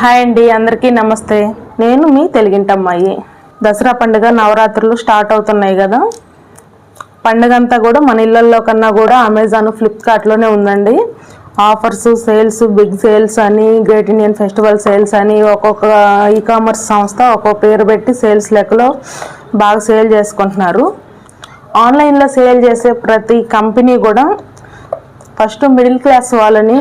Hi అండి అందరికీ నమస్తే. నేను మీ తెలుగింటమ్మాయి. దసరా పండుగ నవరాత్రులు స్టార్ట్ అవుతున్నాయి కదా? పండుగ అంతా కూడా మన ఇళ్ళల్లో కన్నా కూడా అమెజాన్ ఫ్లిప్కార్ట్లోనే ఉందండి. ఆఫర్స్ సేల్స్ బిగ్ సేల్స్ అని గ్రేట్ ఇండియన్ ఫెస్టివల్ సేల్స్ అని ఒక్కొక్క ఈ కామర్స్ సంస్థ ఒక్కొక్క పేరు పెట్టి సేల్స్ లెక్కలో బాగా సేల్ చేసుకుంటున్నారు. ఆన్లైన్లో సేల్ చేసే ప్రతి కంపెనీ కూడా ఫస్ట్ మిడిల్ క్లాస్ వాళ్ళని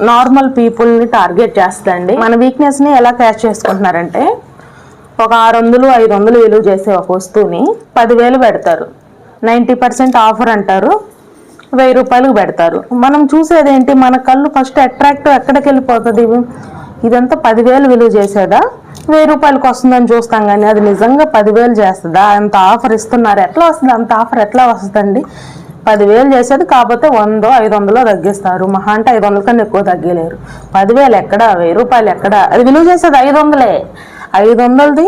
నార్మల్ పీపుల్ని టార్గెట్ చేస్తుందండి. మన వీక్నెస్ని ఎలా క్యాచ్ చేసుకుంటున్నారంటే ఒక ఆరు వందలు ఐదు వందలు విలువ చేసే ఒక వస్తువుని పదివేలు పెడతారు. నైంటీ పర్సెంట్ ఆఫర్ అంటారు. వెయ్యి రూపాయలకు పెడతారు. మనం చూసేది ఏంటి? మన కళ్ళు ఫస్ట్ అట్రాక్టివ్ ఎక్కడికి వెళ్ళిపోతుంది? ఇదంతా పదివేలు విలువ చేసేదా? వెయ్యి రూపాయలకు వస్తుందని చూస్తాం కానీ అది నిజంగా పదివేలు చేస్తుందా? అంత ఆఫర్ ఇస్తున్నారు. ఎట్లా వస్తుంది? అంత ఆఫర్ ఎట్లా వస్తుందండి? పదివేలు చేసేది కాకపోతే వందో ఐదు వందలో తగ్గిస్తారు. మహా అంటే ఐదు వందల కన్నా ఎక్కువ తగ్గలేరు. పదివేలు ఎక్కడ? వెయ్యి రూపాయలు ఎక్కడ? అది విలువ చేసేది ఐదు వందలే ఐదు వందలది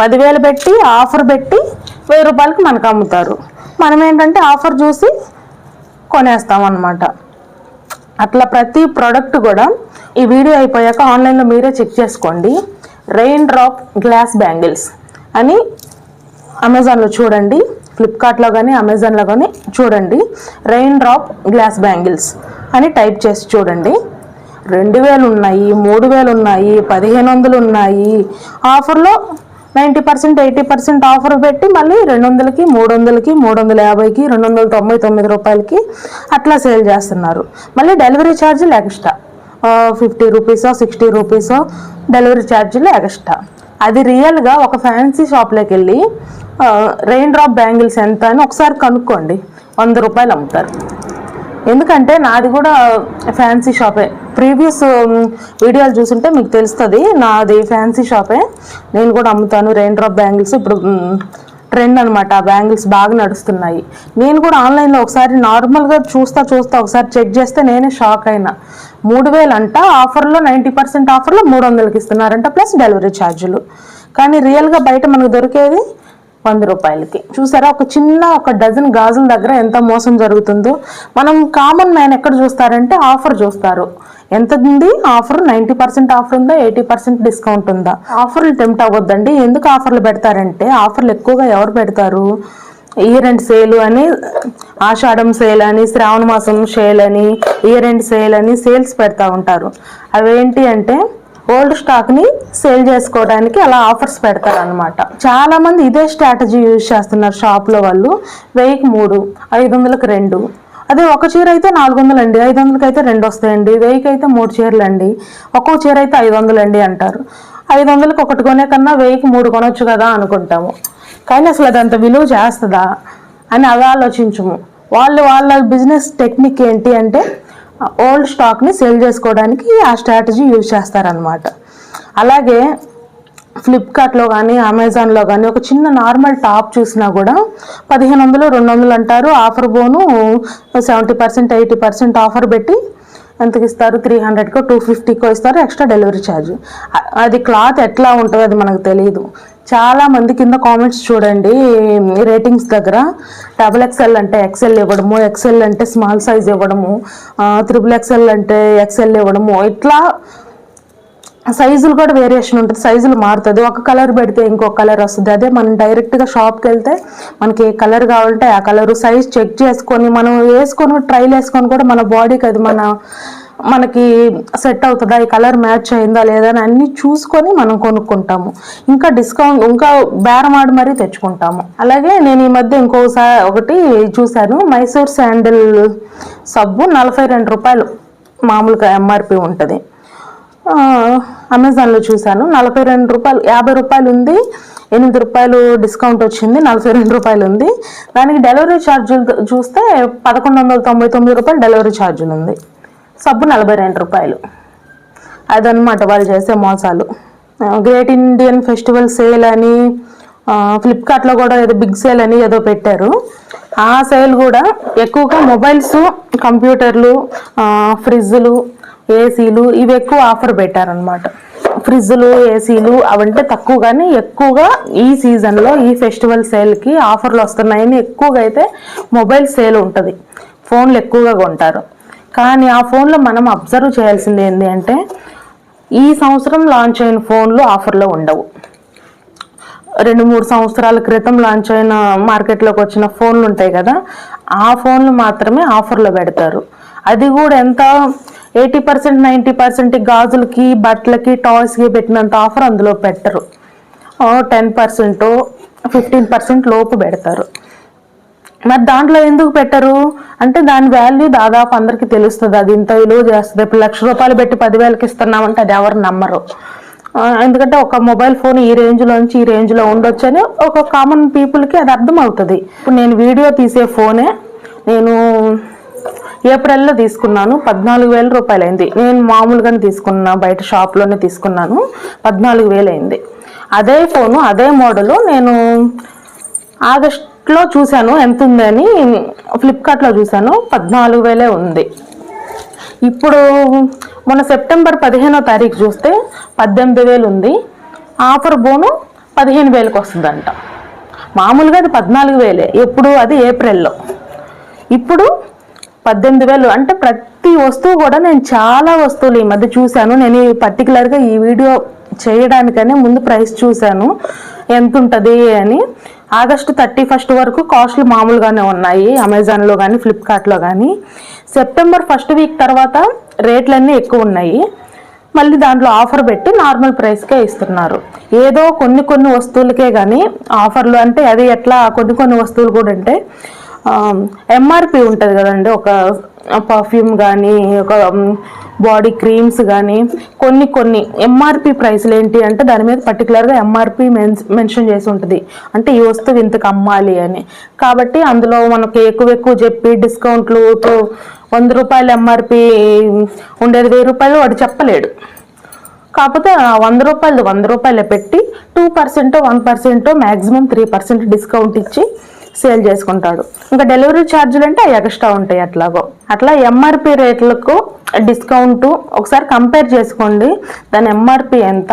పదివేలు పెట్టి ఆఫర్ పెట్టి వెయ్యి రూపాయలకి మనకు అమ్ముతారు. మనం ఏంటంటే ఆఫర్ చూసి కొనేస్తాం అన్నమాట అట్లా ప్రతి ప్రోడక్ట్ కూడా ఈ వీడియో అయిపోయాక ఆన్లైన్లో మీరే చెక్ చేసుకోండి. రెయిన్ డ్రాప్ గ్లాస్ బ్యాంగిల్స్ అని అమెజాన్లో చూడండి. ఫ్లిప్కార్ట్లో కానీ అమెజాన్లో కానీ చూడండి. రెయిన్ డ్రాప్ గ్లాస్ బ్యాంగిల్స్ అని టైప్ చేసి చూడండి. రెండు వేలు ఉన్నాయి మూడు వేలు ఉన్నాయి పదిహేను వందలు ఉన్నాయి. ఆఫర్లో ninety percent eighty percent offer పెట్టి మళ్ళీ రెండు వందలకి మూడు వందలకి మూడు వందల యాభైకి రెండు వందల తొంభై తొమ్మిది రూపాయలకి అట్లా సేల్ చేస్తున్నారు. మళ్ళీ డెలివరీ ఛార్జీలు ఎక్స్ట్రా ఫిఫ్టీ రూపీసో సిక్స్టీ రూపీసో డెలివరీ ఛార్జీలు ఎక్స్ట్రా అది రియల్గా ఒక ఫ్యాన్సీ షాప్లోకి వెళ్ళి రెయిన్ డ్రాప్ బ్యాంగిల్స్ ఎంత అని ఒకసారి కనుక్కోండి. వంద రూపాయలు అమ్ముతారు. ఎందుకంటే నాది కూడా ఫ్యాన్సీ షాపే ప్రీవియస్ వీడియోలు చూసుంటే మీకు తెలుస్తుంది నాది ఫ్యాన్సీ షాపే నేను కూడా అమ్ముతాను రెయిన్ డ్రాప్ బ్యాంగిల్స్ ఇప్పుడు ట్రెండ్ అనమాట ఆ బ్యాంగిల్స్ బాగా నడుస్తున్నాయి. నేను కూడా ఆన్లైన్లో ఒకసారి నార్మల్గా చూస్తా చూస్తా ఒకసారి చెక్ చేస్తే నేనే షాక్ అయినా. మూడు వేలు అంట ఆఫర్లో నైంటీ పర్సెంట్ ఆఫర్లో మూడు వందలకి ఇస్తున్నారంట ప్లస్ డెలివరీ ఛార్జీలు. కానీ రియల్గా బయట మనకు దొరికేది వంద రూపాయలకి. చూసారా? ఒక చిన్న ఒక డజన్ గాజుల దగ్గర ఎంత మోసం జరుగుతుందో. మనం కామన్ మ్యాన్ ఎక్కడ చూస్తారంటే ఆఫర్ చూస్తారు. ఎంత ఉంది? ఆఫర్ నైంటీ పర్సెంట్ ఆఫర్ ఉందా? ఎయిటీ పర్సెంట్ డిస్కౌంట్ ఉందా? ఆఫర్లు టెంప్ట్ అవ్వద్దండి. ఎందుకు ఆఫర్లు పెడతారంటే ఆఫర్లు ఎక్కువగా ఎవరు పెడతారు? ఇయర్ ఎండ్ సేల్ అని ఆషాఢం సేల్ అని శ్రావణ మాసం సేల్ అని ఇయర్ ఎండ్ సేల్ అని సేల్స్ పెడతా ఉంటారు. అవేంటి అంటే ఓల్డ్ స్టాక్ని సేల్ చేసుకోవడానికి అలా ఆఫర్స్ పెడతారు అనమాట చాలా మంది ఇదే స్ట్రాటజీ యూజ్ చేస్తున్నారు షాప్లో వాళ్ళు. వెయ్యికి మూడు ఐదు వందలకు రెండు. అదే ఒక చీర అయితే నాలుగు వందలు అండి ఐదు వందలకి అయితే రెండు వస్తాయండి. వెయ్యికి అయితే మూడు చీరలు అండి ఒక్కో చీర అయితే ఐదు వందలు అండి అంటారు. ఐదు వందలకి ఒకటి కొనే కన్నా వెయ్యికి మూడు కొనొచ్చు కదా అనుకుంటాము. కానీ అసలు అది అంత విలువ చేస్తుందా అని అవి ఆలోచించము. వాళ్ళు వాళ్ళ బిజినెస్ టెక్నిక్ ఏంటి అంటే ఓల్డ్ స్టాక్ని సేల్ చేసుకోవడానికి ఆ స్ట్రాటజీ యూజ్ చేస్తారనమాట అలాగే ఫ్లిప్కార్ట్లో కానీ అమెజాన్లో కానీ ఒక చిన్న నార్మల్ టాప్ చూసినా కూడా పదిహేను వందలు రెండు వందలు అంటారు. ఆఫర్ బోను seventy percent eighty percent offer పెట్టి ఎంతకి ఇస్తారు? త్రీ హండ్రెడ్కో టూ ఫిఫ్టీకో ఇస్తారు ఎక్స్ట్రా డెలివరీ ఛార్జ్. అది క్లాత్ ఎట్లా ఉంటుంది అది మనకు తెలియదు చాలా మంది కింద కామెంట్స్ చూడండి. రేటింగ్స్ దగ్గర డబుల్ ఎక్స్ఎల్ అంటే ఎక్స్ఎల్ ఇవ్వడము ఎక్స్ఎల్ అంటే స్మాల్ సైజ్ ఇవ్వడము త్రిబుల్ ఎక్స్ఎల్ అంటే ఎక్స్ఎల్ ఇవ్వడము ఇట్లా సైజులు కూడా వేరియేషన్ ఉంటుంది. సైజులు మారుతుంది. ఒక కలర్ పెడితే ఇంకో కలర్ వస్తుంది. అదే మనం డైరెక్ట్గా షాప్కి వెళ్తే మనకి ఏ కలర్ కావాలంటే ఆ కలర్ సైజ్ చెక్ చేసుకొని మనం వేసుకొని ట్రైల్ వేసుకొని కూడా మన బాడీకి అది మన మనకి సెట్ అవుతుందా? ఈ కలర్ మ్యాచ్ అయిందా లేదా అని అన్నీ చూసుకొని మనం కొనుక్కుంటాము. ఇంకా డిస్కౌంట్ ఇంకా బేరం ఆడి మరీ తెచ్చుకుంటాము. అలాగే నేను ఈ మధ్య ఇంకోసారి ఒకటి చూశాను. మైసూర్ శాండిల్ సబ్బు నలభై రెండు రూపాయలు మామూలుగా ఎంఆర్పి ఉంటుంది. అమెజాన్లో చూశాను. నలభై రెండు రూపాయలు యాభై రూపాయలు ఉంది. ఎనిమిది రూపాయలు డిస్కౌంట్ వచ్చింది. నలభై రెండు రూపాయలు ఉంది. దానికి డెలివరీ ఛార్జీలు చూస్తే పదకొండు వందల తొంభై తొమ్మిది రూపాయలు డెలివరీ ఛార్జీలు ఉంది. సబ్బు నలభై రెండు రూపాయలు. అదనమాట వాళ్ళు చేసే మోసాలు. గ్రేట్ ఇండియన్ ఫెస్టివల్ సేల్ అని ఫ్లిప్కార్ట్లో కూడా ఏదో బిగ్ సేల్ అని ఏదో పెట్టారు. ఆ సేల్ కూడా ఎక్కువగా మొబైల్స్ కంప్యూటర్లు ఆ, ఫ్రిడ్జ్లు ఏసీలు ఇవి ఎక్కువ ఆఫర్ పెట్టారనమాట ఫ్రిడ్జ్లు ఏసీలు అవంటే తక్కువ కానీ ఎక్కువగా ఈ సీజన్లో ఈ ఫెస్టివల్ సేల్కి ఆఫర్లు వస్తున్నాయని ఎక్కువగా అయితే మొబైల్ సేల్ ఉంటుంది. ఫోన్లు ఎక్కువగా కొంటారు. కానీ ఆ ఫోన్లో మనం అబ్జర్వ్ చేయాల్సింది ఏంటి అంటే ఈ సంవత్సరం లాంచ్ అయిన ఫోన్లు ఆఫర్లో ఉండవు. రెండు మూడు సంవత్సరాల క్రితం లాంచ్ అయిన మార్కెట్లోకి వచ్చిన ఫోన్లు ఉంటాయి కదా ఆ ఫోన్లు మాత్రమే ఆఫర్లో పెడతారు. అది కూడా ఎంత? ఎయిటీ పర్సెంట్ నైంటీ పర్సెంట్ గాజులకి బట్టలకి టాయ్స్కి పెట్టినంత ఆఫర్ అందులో పెట్టరు. టెన్ పర్సెంట్ ఫిఫ్టీన్ పర్సెంట్ లోపు పెడతారు. మరి దాంట్లో ఎందుకు పెట్టరు? అంటే దాని వాల్యూ దాదాపు అందరికీ తెలుస్తుంది. అది ఇంత విలువ చేస్తుంది. ఇప్పుడు లక్ష రూపాయలు పెట్టి పదివేలకి ఇస్తున్నామంటే అది ఎవరు నమ్మరు. ఎందుకంటే ఒక మొబైల్ ఫోన్ ఈ రేంజ్లో నుంచి ఈ రేంజ్లో ఉండొచ్చు అని ఒక కామన్ పీపుల్కి అది అర్థం అవుతుంది ఇప్పుడు నేను వీడియో తీసే ఫోనే నేను ఏప్రిల్లో తీసుకున్నాను. పద్నాలుగు వేల రూపాయలు అయింది నేను మామూలుగానే తీసుకున్నా బయట షాప్లోనే తీసుకున్నాను. పద్నాలుగు వేలు అయింది అదే ఫోను అదే మోడలు నేను ఆగస్ట్ లో చూశాను. ఎంత ఉందని ఫ్లిప్కార్ట్లో చూశాను. పద్నాలుగు వేలే ఉంది. ఇప్పుడు మొన్న సెప్టెంబర్ పదిహేనో తారీఖు చూస్తే పద్దెనిమిది వేలు ఉంది. ఆఫర్ బోను పదిహేను వేలకు వస్తుందంట. మామూలుగా అది పద్నాలుగు వేలే. ఎప్పుడు అది ఏప్రిల్లో. ఇప్పుడు పద్దెనిమిది వేలు. అంటే ప్రతి వస్తువు కూడా నేను చాలా వస్తువులు ఈ మధ్య చూశాను. నేను ఈ పర్టికులర్గా ఈ వీడియో చేయడానికనే ముందు ప్రైస్ చూశాను. ఎంత ఉంటుంది అని. ఆగస్టు థర్టీ ఫస్ట్ వరకు కాస్ట్లు మామూలుగానే ఉన్నాయి. అమెజాన్లో కానీ ఫ్లిప్కార్ట్లో కానీ సెప్టెంబర్ ఫస్ట్ వీక్ తర్వాత రేట్లన్నీ ఎక్కువ ఉన్నాయి. మళ్ళీ దాంట్లో ఆఫర్ పెట్టి నార్మల్ ప్రైస్కే ఇస్తున్నారు. ఏదో కొన్ని కొన్ని వస్తువులకే కానీ ఆఫర్లు అంటే అది ఎట్లా కొన్ని కొన్ని వస్తువులు కూడా అంటే ఎంఆర్పి ఉంటుంది కదండి. ఒక పర్ఫ్యూమ్ కానీ ఒక బాడీ క్రీమ్స్ కానీ కొన్ని కొన్ని ఎంఆర్పి ప్రైస్లు ఏంటి అంటే దాని మీద పర్టికులర్గా ఎంఆర్పి మెన్షన్ చేసి ఉంటుంది. అంటే ఈ వస్తువు ఇంతకు అమ్మాలి అని. కాబట్టి అందులో మనకి ఎక్కువ ఎక్కువ చెప్పి డిస్కౌంట్లు ఇప్పుడు వంద రూపాయలు ఎంఆర్పి ఉండేది వెయ్యి రూపాయలు వాడు చెప్పలేడు. కాకపోతే వంద రూపాయలు వంద రూపాయలు పెట్టి two percent one percent maximum three percent discount ఇచ్చి సేల్ చేసుకుంటాడు. ఇంకా డెలివరీ ఛార్జీలు అంటే అవి ఎక్స్ట్రా ఉంటాయి అట్లాగో. అట్లా ఎంఆర్పి రేట్లకు డిస్కౌంట్ ఒకసారి కంపేర్ చేసుకోండి. దాని ఎంఆర్పి ఎంత?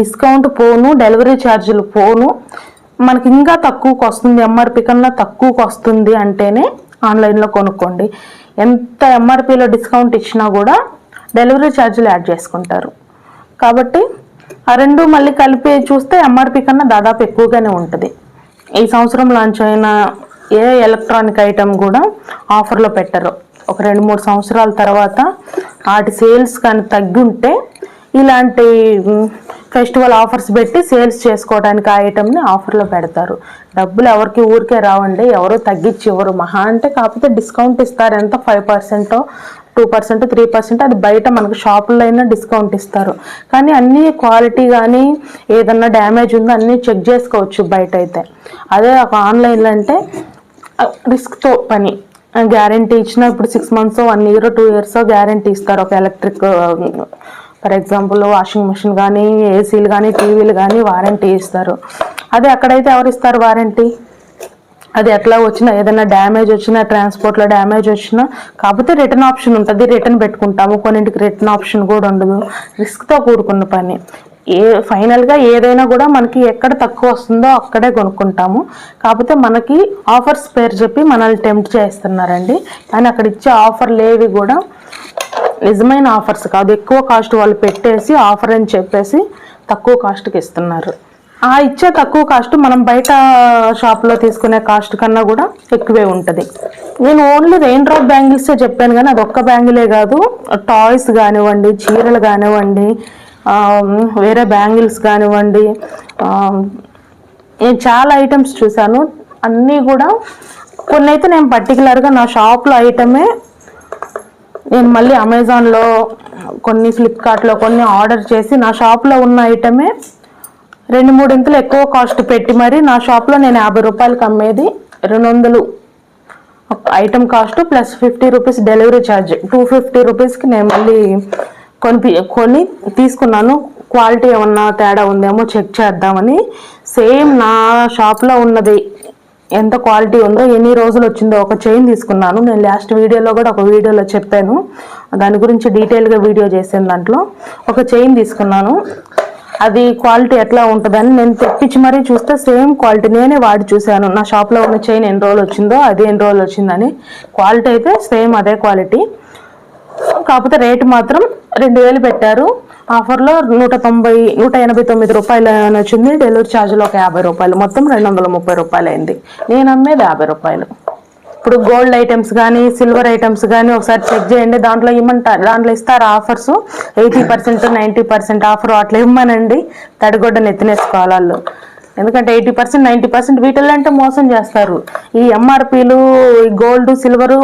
డిస్కౌంట్ పోను డెలివరీ ఛార్జీలు పోను. మనకి ఇంకా తక్కువకు వస్తుంది. ఎంఆర్పి కన్నా తక్కువకు వస్తుంది అంటేనే ఆన్లైన్లో కొనుక్కోండి. ఎంత ఎంఆర్పిలో డిస్కౌంట్ ఇచ్చినా కూడా డెలివరీ ఛార్జీలు యాడ్ చేసుకుంటారు. కాబట్టి ఆ రెండు మళ్ళీ కలిపి చూస్తే ఎంఆర్పి కన్నా దాదాపు ఎక్కువగానే ఉంటుంది. ఈ సంవత్సరం లాంచ్ అయిన ఏ ఎలక్ట్రానిక్ ఐటెం కూడా ఆఫర్లో పెట్టరు. ఒక రెండు మూడు సంవత్సరాల తర్వాత వాటి సేల్స్ కానీ తగ్గుంటే ఇలాంటి ఫెస్టివల్ ఆఫర్స్ పెట్టి సేల్స్ చేసుకోవడానికి ఆ ఐటమ్ని ఆఫర్లో పెడతారు. డబ్బులు ఎవరికి ఊరికే రావండి ఎవరు తగ్గించి ఇవ్వరు. మహా అంటే కాకపోతే డిస్కౌంట్ ఇస్తారు. ఎంత? ఫైవ్ పర్సెంటో టూ పర్సెంట్ త్రీ పర్సెంట్ అది బయట మనకు షాపుల్లో అయినా డిస్కౌంట్ ఇస్తారు. కానీ అన్ని క్వాలిటీ కానీ ఏదన్నా డ్యామేజ్ ఉందో అన్నీ చెక్ చేసుకోవచ్చు బయట అయితే అదే ఒక ఆన్లైన్లో అంటే రిస్క్తో పని. గ్యారంటీ ఇచ్చిన ఇప్పుడు six months one year two years guarantee ఇస్తారు. ఒక electric for example washing machine కానీ ఏసీలు కానీ టీవీలు కానీ వారంటీ ఇస్తారు. అదే అక్కడైతే ఎవరు ఇస్తారు వారంటీ? అది ఎట్లా వచ్చినా ఏదైనా డ్యామేజ్ వచ్చినా ట్రాన్స్పోర్ట్లో డ్యామేజ్ వచ్చినా కాకపోతే రిటర్న్ ఆప్షన్ ఉంటుంది. రిటర్న్ పెట్టుకుంటాము. కొన్నింటికి రిటర్న్ ఆప్షన్ కూడా ఉండదు. రిస్క్తో కూడుకున్న పని. ఏ ఫైనల్గా ఏదైనా కూడా మనకి ఎక్కడ తక్కువ వస్తుందో అక్కడే కొనుక్కుంటాము. కాకపోతే మనకి ఆఫర్స్ పేరు చెప్పి మనల్ని టెంప్ట్ చేస్తున్నారండి. కానీ అక్కడ ఇచ్చే ఆఫర్లు ఏవి కూడా నిజమైన ఆఫర్స్ కాదు. ఎక్కువ కాస్ట్ వాళ్ళు పెట్టేసి ఆఫర్ అని చెప్పేసి తక్కువ కాస్ట్కి ఇస్తున్నారు. ఆ ఇచ్చే తక్కువ కాస్ట్ మనం బయట షాప్లో తీసుకునే కాస్ట్ కన్నా కూడా ఎక్కువే ఉంటుంది. నేను ఓన్లీ రెయిన్ డ్రాప్ బ్యాంగిల్సే చెప్పాను కానీ అది ఒక్క బ్యాంగిలే కాదు. టాయ్స్ కానివ్వండి చీరలు కానివ్వండి వేరే బ్యాంగిల్స్ కానివ్వండి నేను చాలా ఐటమ్స్ చూశాను. అన్నీ కూడా కొన్ని అయితే నేను పర్టికులర్గా నా షాప్లో ఐటమే నేను మళ్ళీ అమెజాన్లో కొన్ని ఫ్లిప్కార్ట్లో కొన్ని ఆర్డర్ చేసి నా షాప్లో ఉన్న ఐటమే రెండు మూడింతలు ఎక్కువ కాస్ట్ పెట్టి మరి నా షాప్లో నేను యాభై రూపాయలకి అమ్మేది రెండు వందలు. Item cost plus fifty rupees delivery charge two fifty రూపీస్కి నేను మళ్ళీ కొని కొని తీసుకున్నాను. క్వాలిటీ ఏమన్నా తేడా ఉందేమో చెక్ చేద్దామని. సేమ్ నా షాప్లో ఉన్నది. ఎంత క్వాలిటీ ఉందో ఎన్ని రోజులు వచ్చిందో ఒక చైన్ తీసుకున్నాను. నేను లాస్ట్ వీడియోలో కూడా ఒక వీడియోలో చెప్పాను. దాని గురించి డీటెయిల్గా వీడియో చేసిన దాంట్లో. ఒక చైన్ తీసుకున్నాను. అది క్వాలిటీ ఎట్లా ఉంటుందని నేను తెప్పించి మరీ చూస్తే సేమ్ క్వాలిటీ నేనే వాడి చూశాను. నా షాప్లో ఉన్న చైన్ ఎన్ని రోజులు వచ్చిందో అది ఎన్ని రోజులు వచ్చిందని. క్వాలిటీ అయితే సేమ్ అదే క్వాలిటీ. కాకపోతే రేటు మాత్రం రెండు వేలు పెట్టారు. ఆఫర్లో నూట తొంభై నూట ఎనభై తొమ్మిది రూపాయలు వచ్చింది. డెలివరీ ఛార్జ్లో ఒక యాభై రూపాయలు. మొత్తం రెండు వందల ముప్పై రూపాయలు అయింది నేను అమ్మేది యాభై రూపాయలు. ఇప్పుడు గోల్డ్ ఐటమ్స్ కానీ సిల్వర్ ఐటమ్స్ కానీ ఒకసారి చెక్ చేయండి. దాంట్లో ఇమ్మంటారు దాంట్లో ఇస్తారు offers eighty percent ninety percent offer అట్లా ఇమ్మనండి. తడిగొడ్డ నెత్తినేసుకోవాలి వాళ్ళు. ఎందుకంటే ఎయిటీ పర్సెంట్ నైంటీ పర్సెంట్ వీటిల్లో అంటే మోసం చేస్తారు. ఈ ఎంఆర్పీలు ఈ గోల్డ్ సిల్వరు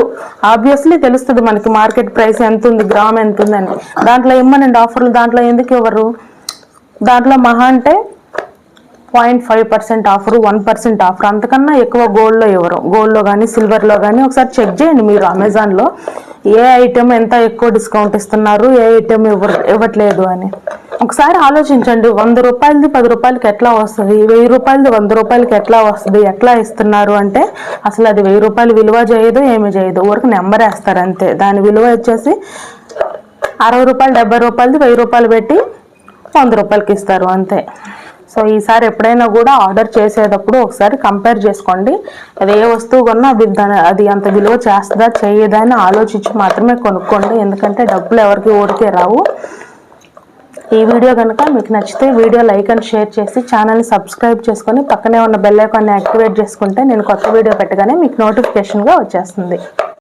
ఆబ్వియస్లీ తెలుస్తుంది మనకి మార్కెట్ ప్రైస్ ఎంత ఉంది గ్రామ్ ఎంత ఉందని దాంట్లో ఇమ్మనండి ఆఫర్లు దాంట్లో ఎందుకు ఇవ్వరు? దాంట్లో మహా అంటే point five percent offer one percent offer. అంతకన్నా ఎక్కువ గోల్డ్లో ఇవ్వరు గోల్డ్లో కానీ సిల్వర్లో కానీ ఒకసారి చెక్ చేయండి మీరు అమెజాన్లో. ఏ ఐటెం ఎంత ఎక్కువ డిస్కౌంట్ ఇస్తున్నారు ఏ ఐటెం ఇవ్వరు ఇవ్వట్లేదు అని. ఒకసారి ఆలోచించండి. వంద రూపాయలది పది రూపాయలకి ఎట్లా వస్తుంది? వెయ్యి రూపాయలది వంద రూపాయలకి ఎట్లా వస్తుంది? ఎట్లా ఇస్తున్నారు అంటే అసలు అది వెయ్యి రూపాయలు విలువ చేయదు ఏమి చేయదు. ఊరికి నెంబర్ వేస్తారు అంతే. దాని విలువ వచ్చేసి అరవై రూపాయలు డెబ్బై రూపాయలది వెయ్యి రూపాయలు పెట్టి వంద రూపాయలకి ఇస్తారు అంతే. సో ఈసారి ఎప్పుడైనా కూడా ఆర్డర్ చేసేటప్పుడు ఒకసారి కంపేర్ చేసుకోండి. అది ఏ వస్తువు కొన్నా అది దాని అది అంత విలువ చేస్తుందా చేయదా అని ఆలోచించి మాత్రమే కొనుక్కోండి. ఎందుకంటే డబ్బులు ఎవరికి ఊరికే రావు. ఈ వీడియో కనుక మీకు నచ్చితే వీడియో లైక్ అండ్ షేర్ చేసి ఛానల్ని సబ్స్క్రైబ్ చేసుకొని పక్కనే ఉన్న బెల్ ఐకాన్ని యాక్టివేట్ చేసుకుంటే నేను కొత్త వీడియో పెట్టగానే మీకు నోటిఫికేషన్గా వచ్చేస్తుంది.